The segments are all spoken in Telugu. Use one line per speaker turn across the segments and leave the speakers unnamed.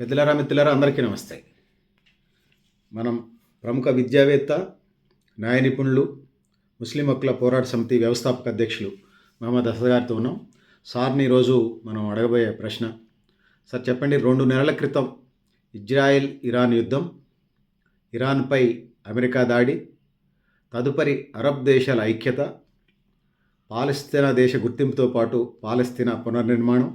పెద్దలారా మిత్రులారా అందరికీ నమస్తే. మనం ప్రముఖ విద్యావేత్త న్యాయ నిపుణులు ముస్లిం హక్కుల పోరాట సమితి వ్యవస్థాపక అధ్యక్షులు మహమ్మద్ అసద్ గారితో ఉన్నాం. సార్ని ఈరోజు మనం అడగబోయే ప్రశ్న సార్ చెప్పండి రెండు నెలల క్రితం ఇజ్రాయెల్ ఇరాన్ యుద్ధం ఇరాన్పై అమెరికా దాడి తదుపరి అరబ్ దేశాల ఐక్యత పాలస్తీనా దేశ గుర్తింపుతో పాటు పాలస్తీనా పునర్నిర్మాణం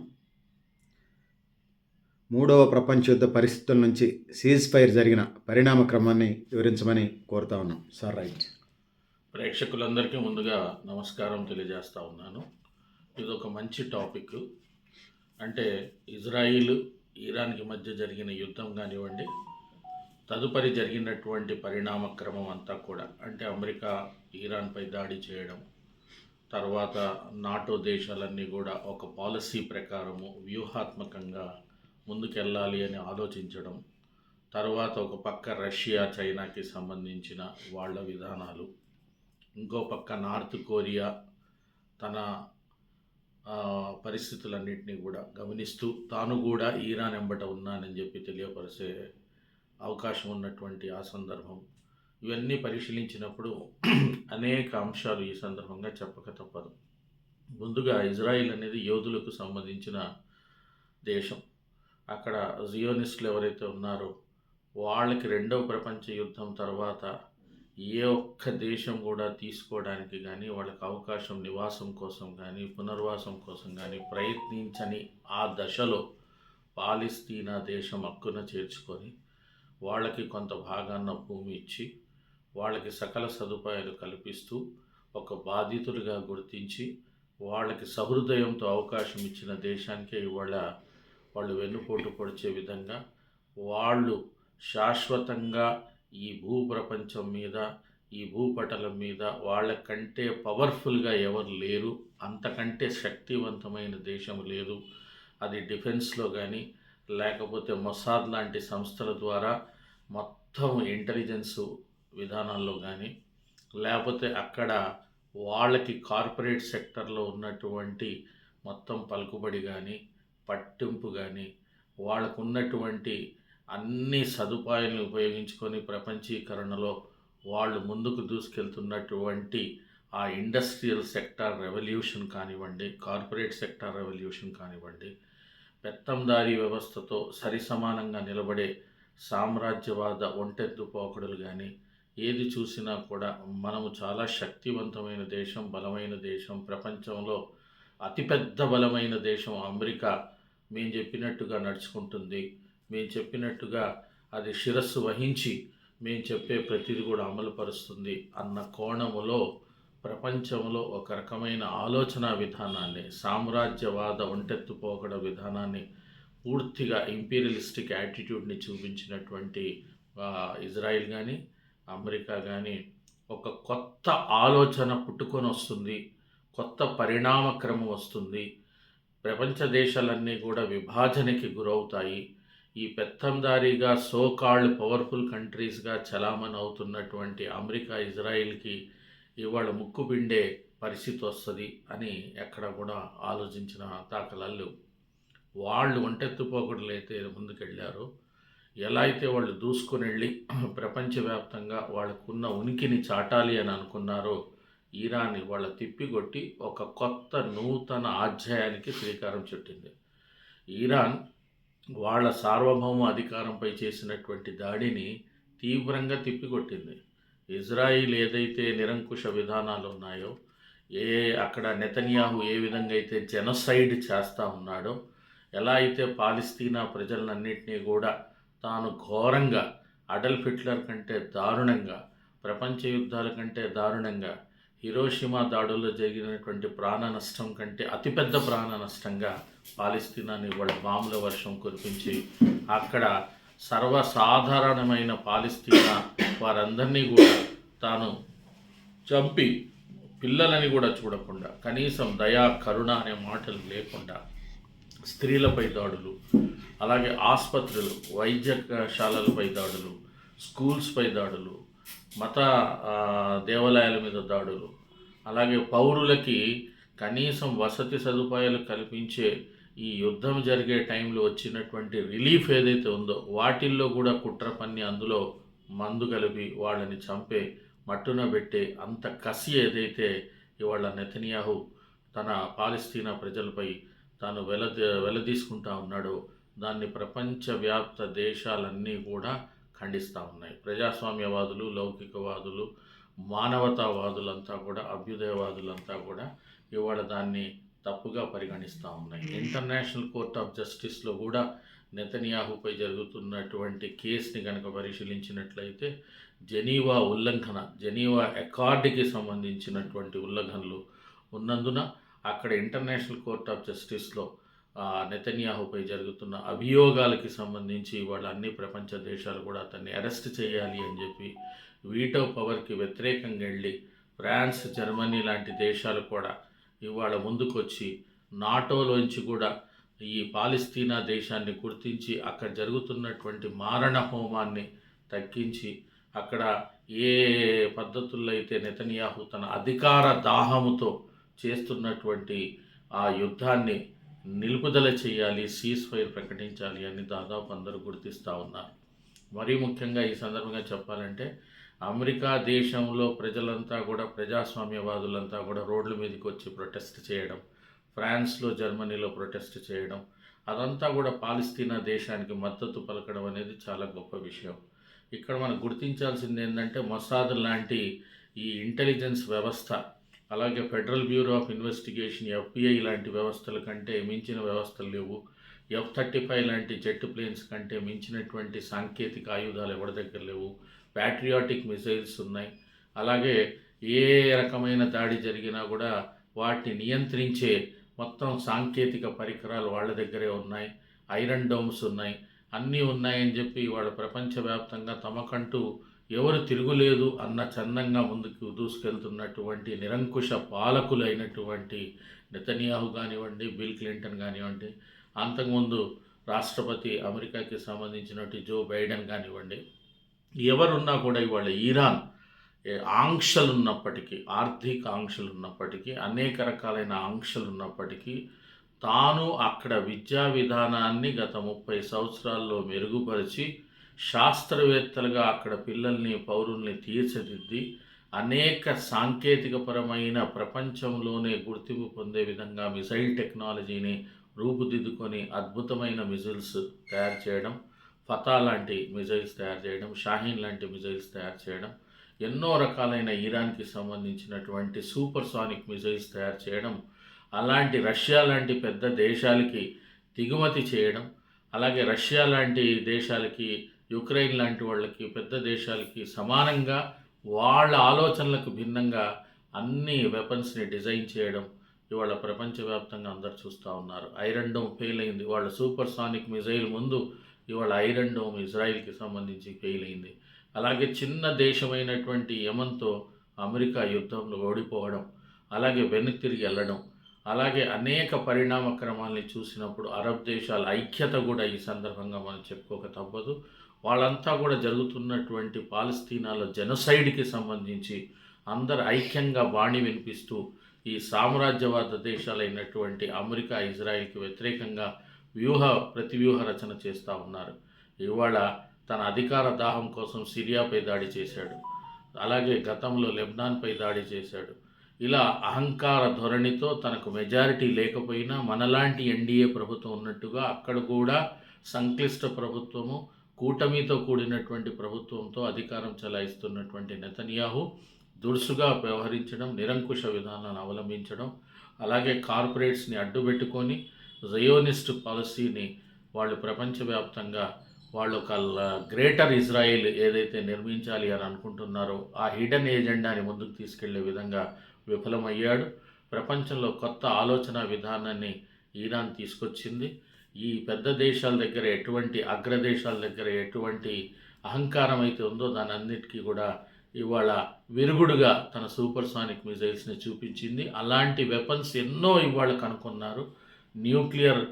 మూడవ ప్రపంచ యుద్ధ పరిస్థితుల నుంచి సీజ్ ఫైర్ జరిగిన పరిణామ క్రమాన్ని వివరించమని కోరుతా ఉన్నాం. సార్ రైట్
ప్రేక్షకులందరికీ ముందుగా నమస్కారం తెలియజేస్తా ఉన్నాను. ఇది ఒక మంచి టాపిక్ అంటే ఇజ్రాయిల్ ఇరాన్కి మధ్య జరిగిన యుద్ధం కానివ్వండి తదుపరి జరిగినటువంటి పరిణామ క్రమం అంతా కూడా అంటే అమెరికా ఇరాన్పై దాడి చేయడం తర్వాత నాటో దేశాలన్నీ కూడా ఒక పాలసీ ప్రకారము వ్యూహాత్మకంగా ముందుకెళ్ళాలి అని ఆలోచించడం తర్వాత ఒక పక్క రష్యా చైనాకి సంబంధించిన వాళ్ళ విధానాలు ఇంకో పక్క నార్త్ కొరియా తన పరిస్థితులన్నింటినీ కూడా గమనిస్తూ తాను కూడా ఈరాన్ ఎంబట ఉన్నానని చెప్పి తెలియపరిచే అవకాశం ఉన్నటువంటి ఆ సందర్భం. ఇవన్నీ పరిశీలించినప్పుడు అనేక అంశాలు ఈ సందర్భంగా చెప్పక తప్పదు. ముందుగా ఇజ్రాయిల్ అనేది యోధులకు సంబంధించిన దేశం. అక్కడ జియోనిస్టులు ఎవరైతే ఉన్నారో వాళ్ళకి రెండవ ప్రపంచ యుద్ధం తర్వాత ఏ ఒక్క దేశం కూడా తీసుకోవడానికి కానీ వాళ్ళకి అవకాశం నివాసం కోసం కానీ పునర్వాసం కోసం కానీ ప్రయత్నించని ఆ దశలో పాలిస్తీనా దేశం హక్కున చేర్చుకొని వాళ్ళకి కొంత భాగాన్న భూమి ఇచ్చి వాళ్ళకి సకల సదుపాయాలు కల్పిస్తూ ఒక బాధితులుగా గుర్తించి వాళ్ళకి సహృదయంతో అవకాశం ఇచ్చిన దేశానికే ఇవాళ వాళ్ళు వెన్నుపోటు పొడిచే విధంగా వాళ్ళు శాశ్వతంగా ఈ భూప్రపంచం మీద ఈ భూపటలం మీద వాళ్ళకంటే పవర్ఫుల్గా ఎవరు లేరు. అంతకంటే శక్తివంతమైన దేశం లేదు. అది డిఫెన్స్లో కానీ లేకపోతే మొసాద్ లాంటి సంస్థల ద్వారా మొత్తం ఇంటెలిజెన్స్ విధానాల్లో కానీ లేకపోతే అక్కడ వాళ్ళకి కార్పొరేట్ సెక్టర్లో ఉన్నటువంటి మొత్తం పలుకుబడి కానీ పట్టింపు కానీ వాళ్ళకు ఉన్నటువంటి అన్ని సదుపాయాలను ఉపయోగించుకొని ప్రపంచీకరణలో వాళ్ళు ముందుకు దూసుకెళ్తున్నటువంటి ఆ ఇండస్ట్రియల్ సెక్టార్ రెవల్యూషన్ కానివ్వండి కార్పొరేట్ సెక్టార్ రెవల్యూషన్ కానివ్వండి పెత్తందారీ వ్యవస్థతో సరిసమానంగా నిలబడే సామ్రాజ్యవాద ఒంటెత్తు పోకడులు కానీ ఏది చూసినా కూడా మనము చాలా శక్తివంతమైన దేశం బలమైన దేశం ప్రపంచంలో అతిపెద్ద బలమైన దేశం అమెరికా మేము చెప్పినట్టుగా నడుచుకుంటుంది. మేము చెప్పినట్టుగా అది శిరస్సు వహించి మేము చెప్పే ప్రతిదీ కూడా అమలుపరుస్తుంది అన్న కోణములో ప్రపంచంలో ఒక రకమైన ఆలోచన విధానాన్ని సామ్రాజ్యవాద ఒంటెత్తుపోకడ విధానాన్ని పూర్తిగా ఇంపీరియలిస్టిక్ యాటిట్యూడ్ని చూపించినటువంటి ఇజ్రాయిల్ కానీ అమెరికా కానీ ఒక కొత్త ఆలోచన పుట్టుకొని వస్తుంది. కొత్త పరిణామక్రమం వస్తుంది. ప్రపంచ దేశాలన్నీ కూడా విభాజనకి గురవుతాయి. ఈ పెత్తందారీగా సోకాల్డ్ పవర్ఫుల్ కంట్రీస్గా చలామణి అవుతున్నటువంటి అమెరికా ఇజ్రాయిల్కి ఇవాళ ముక్కుబిండే పరిస్థితి వస్తుంది అని ఎక్కడ కూడా ఆలోచించిన దాఖలాలు వాళ్ళు ఒంటెత్తుపోకడలు అయితే ఎలా అయితే వాళ్ళు దూసుకొని వెళ్ళి ప్రపంచవ్యాప్తంగా వాళ్ళకున్న ఉనికిని చాటాలి అని అనుకున్నారో ఈరాన్ని వాళ్ళ తిప్పికొట్టి ఒక కొత్త నూతన అధ్యాయానికి శ్రీకారం చుట్టింది. ఈరాన్ వాళ్ళ సార్వభౌమ అధికారంపై చేసినటువంటి దాడిని తీవ్రంగా తిప్పికొట్టింది ఇజ్రాయిల్ ఏదైతే నిరంకుశ విధానాలు ఉన్నాయో ఏ అక్కడ నెతన్యాహు ఏ విధంగా అయితే జెనసైడ్ చేస్తూ ఉన్నాడో ఎలా అయితే పాలిస్తీనా ప్రజలన్నింటినీ కూడా తాను ఘోరంగా అడల్ఫ్ హిట్లర్ కంటే దారుణంగా ప్రపంచ యుద్ధాల కంటే దారుణంగా హిరోషిమా దాడుల్లో జరిగినటువంటి ప్రాణ నష్టం కంటే అతిపెద్ద ప్రాణ నష్టంగా పాలిస్తీనాని వాళ్ళ బాంబుల వర్షం కురిపించి అక్కడ సర్వసాధారణమైన పాలిస్తీనా వారందరినీ కూడా తాను చంపి పిల్లలని కూడా చూడకుండా కనీసం దయా కరుణ అనే మాటలు లేకుండా స్త్రీలపై దాడులు అలాగే ఆసుపత్రులు వైద్యశాలలపై దాడులు స్కూల్స్పై దాడులు మత దేవాలయాల మీద దాడులు అలాగే పౌరులకి కనీసం వసతి సదుపాయాలు కల్పించే ఈ యుద్ధం జరిగే టైంలో వచ్చినటువంటి రిలీఫ్ ఏదైతే ఉందో వాటిల్లో కూడా కుట్ర పన్ని అందులో మందు కలిపి వాళ్ళని చంపే మట్టున పెట్టే అంత కసి ఏదైతే ఇవాళ నెతన్యాహు తన పాలస్తీనా ప్రజలపై తాను వెల వెలదీసుకుంటా ఉన్నాడో దాన్ని ప్రపంచవ్యాప్త దేశాలన్నీ కూడా ఖండిస్తూ ఉన్నాయి. ప్రజాస్వామ్యవాదులు లౌకికవాదులు మానవతావాదులంతా కూడా అభ్యుదయవాదులంతా కూడా ఇవాళ దాన్ని తప్పుగా పరిగణిస్తూ ఉన్నాయి. ఇంటర్నేషనల్ కోర్ట్ ఆఫ్ జస్టిస్లో కూడా నెతన్యాహుపై జరుగుతున్నటువంటి కేసుని కనుక పరిశీలించినట్లయితే జెనీవా ఉల్లంఘన జెనీవా అకార్డుకి సంబంధించినటువంటి ఉల్లంఘనలు ఉన్నందున అక్కడ ఇంటర్నేషనల్ కోర్ట్ ఆఫ్ జస్టిస్లో నెతన్యాహుపై జరుగుతున్న అభియోగాలకి సంబంధించి వాళ్ళ అన్ని ప్రపంచ దేశాలు కూడా అతన్ని అరెస్ట్ చేయాలి అని చెప్పి వీటో పవర్కి వ్యతిరేకంగా వెళ్ళి ఫ్రాన్స్ జర్మనీ లాంటి దేశాలు కూడా ఇవాళ ముందుకొచ్చి నాటోలోంచి కూడా ఈ పాలిస్తీనా దేశాన్ని గుర్తించి అక్కడ జరుగుతున్నటువంటి మారణ హోమాన్ని తగ్గించి అక్కడ ఏ పద్ధతుల్లో అయితే నెతన్యాహు తన అధికార దాహముతో చేస్తున్నటువంటి ఆ యుద్ధాన్ని నిలుపుదల చేయాలి సీజ్ ఫైర్ ప్రకటించాలి అని దాదాపు అందరూ గుర్తిస్తూ ఉన్నారు. మరీ ముఖ్యంగా ఈ సందర్భంగా చెప్పాలంటే అమెరికా దేశంలో ప్రజలంతా కూడా ప్రజాస్వామ్యవాదులంతా కూడా రోడ్ల మీదకి వచ్చి ప్రొటెస్ట్ చేయడం ఫ్రాన్స్లో జర్మనీలో ప్రొటెస్ట్ చేయడం అదంతా కూడా పాలిస్తీనా దేశానికి మద్దతు పలకడం అనేది చాలా గొప్ప విషయం. ఇక్కడ మనం గుర్తించాల్సింది ఏంటంటే మొసాద్ లాంటి ఈ ఇంటెలిజెన్స్ వ్యవస్థ అలాగే Federal Bureau of Investigation FBI లాంటి వ్యవస్థల కంటే మించిన వ్యవస్థలు లేవు. ఎఫ్ థర్టీ ఫైవ్ లాంటి జెట్ ప్లేన్స్ కంటే మించినటువంటి సాంకేతిక ఆయుధాలు ఎవరి దగ్గర లేవు? ప్యాట్రియాటిక్ మిసైల్స్ ఉన్నాయి. అలాగే ఏ రకమైన దాడి జరిగినా కూడా వాటిని నియంత్రించే మొత్తం సాంకేతిక పరికరాలు వాళ్ళ దగ్గరే ఉన్నాయి. ఐరన్ డోమ్స్ ఉన్నాయి. అన్నీ ఉన్నాయని చెప్పి వాళ్ళ ప్రపంచవ్యాప్తంగా తమకంటూ ఎవరు తిరుగులేదు అన్న చందంగా ముందుకు దూసుకెళ్తున్నటువంటి నిరంకుశ పాలకులు అయినటువంటి నెతన్యాహు కానివ్వండి బిల్ క్లింటన్ కానివ్వండి అంతకుముందు రాష్ట్రపతి అమెరికాకి సంబంధించినటువంటి జో బైడెన్ కానివ్వండి ఎవరున్నా కూడా ఇవాళ ఈరాన్ ఆంక్షలున్నప్పటికీ ఆంక్షలు ఉన్నప్పటికీ ఆర్థిక ఆంక్షలు ఉన్నప్పటికీ అనేక రకాలైన ఆంక్షలు ఉన్నప్పటికీ తాను అక్కడ విద్యా విధానాన్ని గత ముప్పై సంవత్సరాల్లో మెరుగుపరిచి శాస్త్రవేత్తలుగా అక్కడ పిల్లల్ని పౌరుల్ని తీర్చిదిద్ది అనేక సాంకేతికపరమైన ప్రపంచంలోనే గుర్తింపు పొందే విధంగా మిసైల్ టెక్నాలజీని రూపుదిద్దుకొని అద్భుతమైన మిజైల్స్ తయారు చేయడం ఫతా లాంటి మిజైల్స్ తయారు చేయడం షాహీన్ లాంటి మిజైల్స్ తయారు చేయడం ఎన్నో రకాలైన ఇరాన్కి సంబంధించినటువంటి సూపర్ సానిక్ మిజైల్స్ తయారు చేయడం అలాంటి రష్యా లాంటి పెద్ద దేశాలకి దిగుమతి చేయడం అలాగే రష్యా లాంటి దేశాలకి యుక్రెయిన్ లాంటి వాళ్ళకి పెద్ద దేశాలకి సమానంగా వాళ్ళ ఆలోచనలకు భిన్నంగా అన్ని వెపన్స్ని డిజైన్ చేయడం ఇవాళ ప్రపంచవ్యాప్తంగా అందరు చూస్తూ ఉన్నారు. ఐరన్ డోమ్ ఫెయిల్ అయింది. వాళ్ళ సూపర్ సానిక్ మిజైల్ ముందు ఇవాళ ఐరన్ డోమ్ ఇజ్రాయిల్కి సంబంధించి ఫెయిల్ అయింది. అలాగే చిన్న దేశమైనటువంటి యమన్తో అమెరికా యుద్ధంలో ఓడిపోవడం అలాగే వెనక్కి తిరిగి వెళ్ళడం అలాగే అనేక పరిణామ క్రమాల్ని చూసినప్పుడు అరబ్ దేశాల ఐక్యత కూడా ఈ సందర్భంగా మనం చెప్పుకోక తప్పదు. వాళ్ళంతా కూడా జరుగుతున్నటువంటి పాలస్తీనాలో జనసైడ్కి సంబంధించి అందరు ఐక్యంగా బాణి వినిపిస్తూ ఈ సామ్రాజ్యవాద దేశాలైనటువంటి అమెరికా ఇజ్రాయిల్కి వ్యతిరేకంగా వ్యూహ ప్రతివ్యూహ రచన చేస్తూ ఉన్నారు. ఇవాళ తన అధికార దాహం కోసం సిరియాపై దాడి చేశాడు. అలాగే గతంలో లెబ్నాన్పై దాడి చేశాడు. ఇలా అహంకార ధోరణితో తనకు మెజారిటీ లేకపోయినా మనలాంటి ఎన్డీఏ ప్రభుత్వం ఉన్నట్టుగా అక్కడ కూడా సంక్లిష్ట ప్రభుత్వము కూటమితో కూడినటువంటి ప్రభుత్వంతో అధికారం చెలాయిస్తున్నటువంటి నెతన్యాహు దురుసుగా వ్యవహరించడం నిరంకుశ విధానాన్ని అవలంబించడం అలాగే కార్పొరేట్స్ని అడ్డుపెట్టుకొని జయోనిస్ట్ పాలసీని వాళ్ళు ప్రపంచవ్యాప్తంగా వాళ్ళు ఒక గ్రేటర్ ఇజ్రాయిల్ ఏదైతే నిర్మించాలి అని అనుకుంటున్నారో ఆ హిడెన్ ఏజెండాని ముందుకు తీసుకెళ్ళే విధంగా విఫలమయ్యాడు. ప్రపంచంలో కొత్త ఆలోచన విధానాన్ని ఈరాన్ తీసుకొచ్చింది. ఈ పెద్ద దేశాల దగ్గర ఎటువంటి అగ్రదేశాల దగ్గర ఎటువంటి అహంకారం అయితే ఉందో దాని అన్నిటికీ కూడా ఇవాళ విరుగుడుగా తన సూపర్ సానిక్ మిజైల్స్ని చూపించింది. అలాంటి వెపన్స్ ఎన్నో ఇవాళ కనుక్కున్నారు. న్యూక్లియర్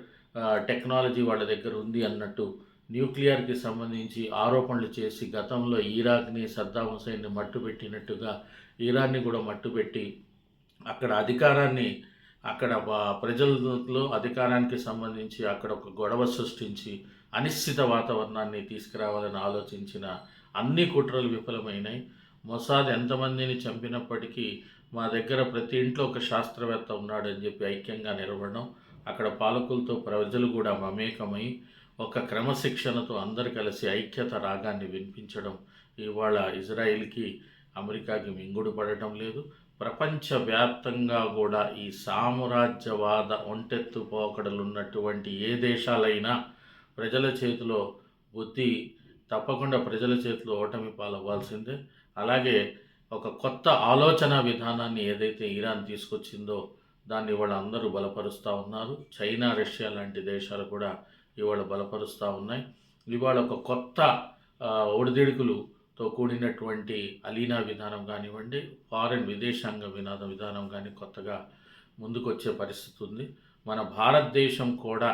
టెక్నాలజీ వాళ్ళ దగ్గర ఉంది అన్నట్టు న్యూక్లియర్కి సంబంధించి ఆరోపణలు చేసి గతంలో ఈరాక్ని సద్దాం హుసేన్ని మట్టుపెట్టినట్టుగా ఇరాన్ని కూడా మట్టుపెట్టి అక్కడ అధికారాన్ని అక్కడ వా- అధికారానికి సంబంధించి అక్కడ ఒక గొడవ సృష్టించి అనిశ్చిత వాతావరణాన్ని తీసుకురావాలని ఆలోచించిన అన్ని కుట్రలు విఫలమైనాయి. మొసాద్ ఎంతమందిని చంపినప్పటికీ మా దగ్గర ప్రతి ఇంట్లో ఒక శాస్త్రవేత్త ఉన్నాడని చెప్పి ఐక్యంగా నిలబడడం అక్కడ పాలకులతో ప్రజలు కూడా మమేకమై ఒక క్రమశిక్షణతో అందరు కలిసి ఐక్యత రాగాన్ని వినిపించడం ఇవాళ ఇజ్రాయిల్కి అమెరికాకి మింగుడు పడటం లేదు. ప్రపంచవ్యాప్తంగా కూడా ఈ సామ్రాజ్యవాద ఒంటెత్తు పోకడలు ఉన్నటువంటి ఏ దేశాలైనా ప్రజల చేతిలో బుద్ధి తప్పకుండా ప్రజల చేతిలో ఓటమి పాలవ్వాల్సిందే. అలాగే ఒక కొత్త ఆలోచన విధానాన్ని ఏదైతే ఇరాన్ తీసుకొచ్చిందో దాన్ని ఇవాళ అందరూ బలపరుస్తూ ఉన్నారు. చైనా రష్యా లాంటి దేశాలు కూడా ఇవాళ బలపరుస్తూ ఉన్నాయి. ఇవాళ ఒక కొత్త ఒడిదిడుకులు తో కూడినటువంటి అలీనా విధానం కానివ్వండి ఫారెన్ విదేశాంగ వినాద విధానం కానీ కొత్తగా ముందుకొచ్చే పరిస్థితి ఉంది. మన భారతదేశం కూడా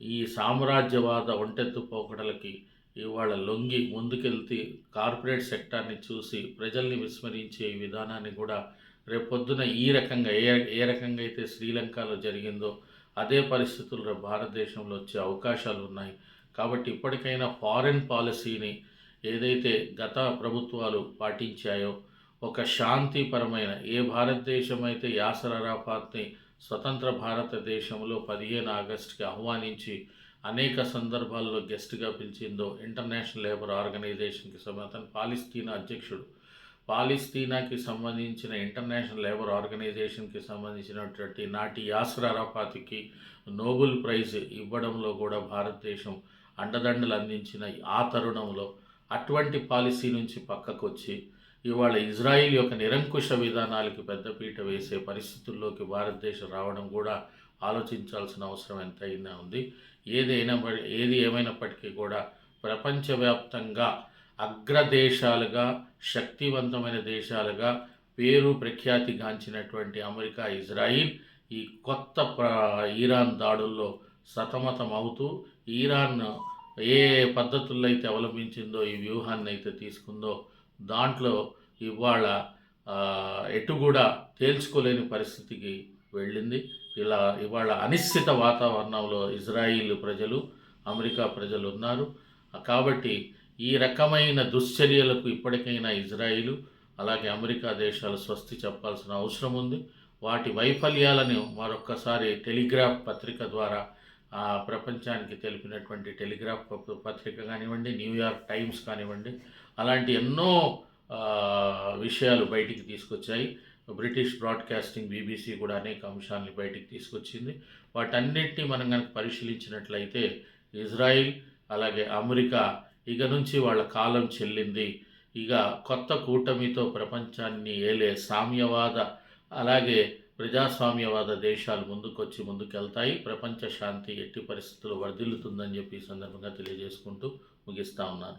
ఈ సామ్రాజ్యవాద ఒంటెత్తు పోకడలకి ఇవాళ లొంగి ముందుకెళ్తే కార్పొరేట్ సెక్టార్ని చూసి ప్రజల్ని విస్మరించే విధానాన్ని కూడా రేపొద్దున ఈ రకంగా ఏ ఏ రకంగా అయితే శ్రీలంకలో జరిగిందో అదే పరిస్థితులు రేపు భారతదేశంలో వచ్చే అవకాశాలు ఉన్నాయి కాబట్టి ఇప్పటికైనా ఫారెన్ పాలసీని ఏదైతే గత ప్రభుత్వాలు పాటించాయో ఒక శాంతిపరమైన ఏ భారతదేశం అయితే యాసర్ అరాఫాత్ని స్వతంత్ర భారతదేశంలో పదిహేను ఆగస్టుకి ఆహ్వానించి అనేక సందర్భాల్లో గెస్ట్గా పిలిచిందో ఇంటర్నేషనల్ లేబర్ ఆర్గనైజేషన్కి సంబంధించిన పాలిస్తీనా అధ్యక్షుడు. పాలిస్తీనాకి సంబంధించిన ఇంటర్నేషనల్ లేబర్ ఆర్గనైజేషన్కి సంబంధించినటువంటి నాటి యాసర్ అరాఫాత్కి నోబెల్ ప్రైజ్ ఇవ్వడంలో కూడా భారతదేశం అండదండలు అందించిన ఆ తరుణంలో అటువంటి పాలసీ నుంచి పక్కకు వచ్చి ఇవాళ ఇజ్రాయిల్ యొక్క నిరంకుశ విధానాలకి పెద్దపీట వేసే పరిస్థితుల్లోకి భారతదేశం రావడం కూడా ఆలోచించాల్సిన అవసరం ఎంతైనా ఉంది. ఏదైనా ఏది ఏమైనప్పటికీ కూడా ప్రపంచవ్యాప్తంగా అగ్రదేశాలుగా శక్తివంతమైన దేశాలుగా పేరు ప్రఖ్యాతిగాంచినటువంటి అమెరికా ఇజ్రాయిల్ ఈ కొత్త ఇరాన్ దాడుల్లో సతమతం అవుతూ ఇరాన్ ఏ పద్ధతుల్లో అయితే అవలంబించిందో ఈ వ్యూహాన్ని అయితే తీసుకుందో దాంట్లో ఇవాళ ఎటు కూడా తేల్చుకోలేని పరిస్థితికి వెళ్ళింది. ఇలా ఇవాళ అనిశ్చిత వాతావరణంలో ఇజ్రాయిల్ ప్రజలు అమెరికా ప్రజలు ఉన్నారు. కాబట్టి ఈ రకమైన దుశ్చర్యలకు ఇప్పటికైనా ఇజ్రాయిలు అలాగే అమెరికా దేశాలు స్వస్తి చెప్పాల్సిన అవసరం ఉంది. వాటి వైఫల్యాలను మరొక్కసారి టెలిగ్రాఫ్ పత్రిక ద్వారా ప్రపంచానికి తెలిపినటువంటి టెలిగ్రాఫ్ పత్రిక కానివ్వండి న్యూయార్క్ టైమ్స్ కానివ్వండి అలాంటి ఎన్నో విషయాలు బయటికి తీసుకొచ్చాయి. బ్రిటిష్ బ్రాడ్కాస్టింగ్ బీబీసీ కూడా అనేక అంశాలని బయటికి తీసుకొచ్చింది. వాటన్నిటిని మనం కనుక పరిశీలించినట్లయితే ఇజ్రాయిల్ అలాగే అమెరికా ఇక నుంచి వాళ్ళ కాలం చెల్లింది. ఇక కొత్త కూటమితో ప్రపంచాన్ని ఏలే సామ్యవాద అలాగే ప్రజాస్వామ్యవాద దేశాలు ముందుకొచ్చి ముందుకెళ్తాయి. ప్రపంచ శాంతి ఎట్టి పరిస్థితుల్లో వర్ధిల్లుతుందని చెప్పి ఈ సందర్భంగా తెలియజేసుకుంటూ ముగిస్తా ఉన్నాను.